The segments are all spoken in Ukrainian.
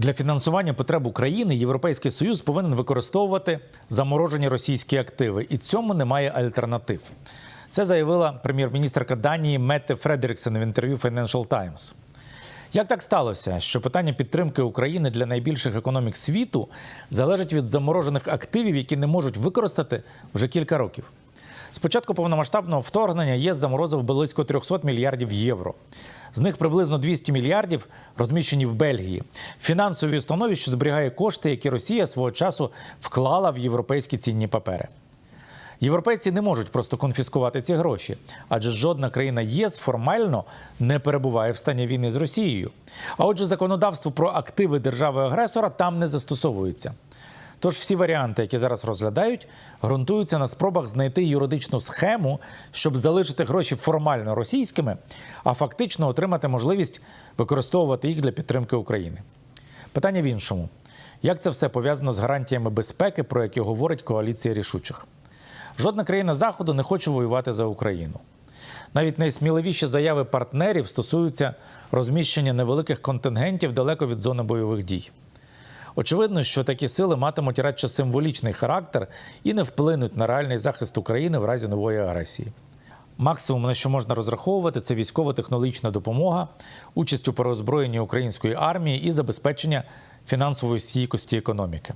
Для фінансування потреб України Європейський Союз повинен використовувати заморожені російські активи, і цьому немає альтернатив. Це заявила прем'єр-міністрка Данії Метте Фредеріксен в інтерв'ю Financial Times. Як так сталося, що питання підтримки України для найбільших економік світу залежить від заморожених активів, які не можуть використати вже кілька років? Спочатку повномасштабного вторгнення ЄС заморозив близько 300 мільярдів євро. З них приблизно 200 мільярдів розміщені в Бельгії, фінансовій установі, що зберігає кошти, які Росія свого часу вклала в європейські цінні папери. Європейці не можуть просто конфіскувати ці гроші, адже жодна країна ЄС формально не перебуває в стані війни з Росією. А отже, законодавство про активи держави-агресора там не застосовується. Тож всі варіанти, які зараз розглядають, ґрунтуються на спробах знайти юридичну схему, щоб залишити гроші формально російськими, а фактично отримати можливість використовувати їх для підтримки України. Питання в іншому: як це все пов'язано з гарантіями безпеки, про які говорить коаліція рішучих? Жодна країна Заходу не хоче воювати за Україну. Навіть найсміливіші заяви партнерів стосуються розміщення невеликих контингентів далеко від зони бойових дій. Очевидно, що такі сили матимуть радше символічний характер і не вплинуть на реальний захист України в разі нової агресії. Максимум, на що можна розраховувати, це військово-технологічна допомога, участь у переозброєнні української армії і забезпечення фінансової стійкості економіки.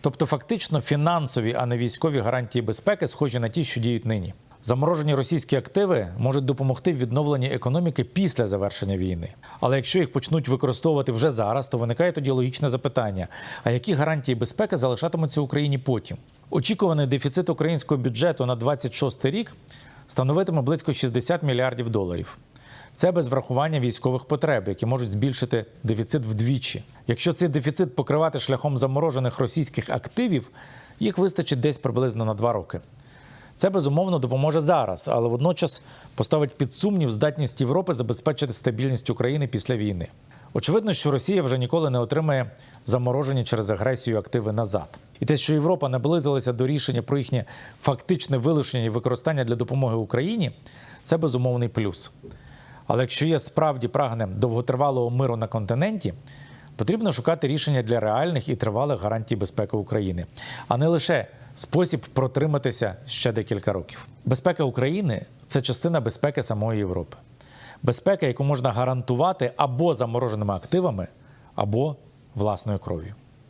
Тобто, фактично, фінансові, а не військові гарантії безпеки схожі на ті, що діють нині. Заморожені російські активи можуть допомогти в відновленні економіки після завершення війни. Але якщо їх почнуть використовувати вже зараз, то виникає тоді логічне запитання: а які гарантії безпеки залишатимуться Україні потім? Очікуваний дефіцит українського бюджету на 26 рік становитиме близько 60 мільярдів доларів. Це без врахування військових потреб, які можуть збільшити дефіцит вдвічі. Якщо цей дефіцит покривати шляхом заморожених російських активів, їх вистачить десь приблизно на два роки. Це безумовно допоможе зараз, але водночас поставить під сумнів здатність Європи забезпечити стабільність України після війни. Очевидно, що Росія вже ніколи не отримає заморожені через агресію активи назад. І те, що Європа наблизилася до рішення про їхнє фактичне вилучення і використання для допомоги Україні, це безумовний плюс. Але якщо є справді прагне довготривалого миру на континенті, потрібно шукати рішення для реальних і тривалих гарантій безпеки України, а не лише спосіб протриматися ще декілька років. Безпека України це частина безпеки самої Європи. Безпека, яку можна гарантувати або замороженими активами, або власною кров'ю.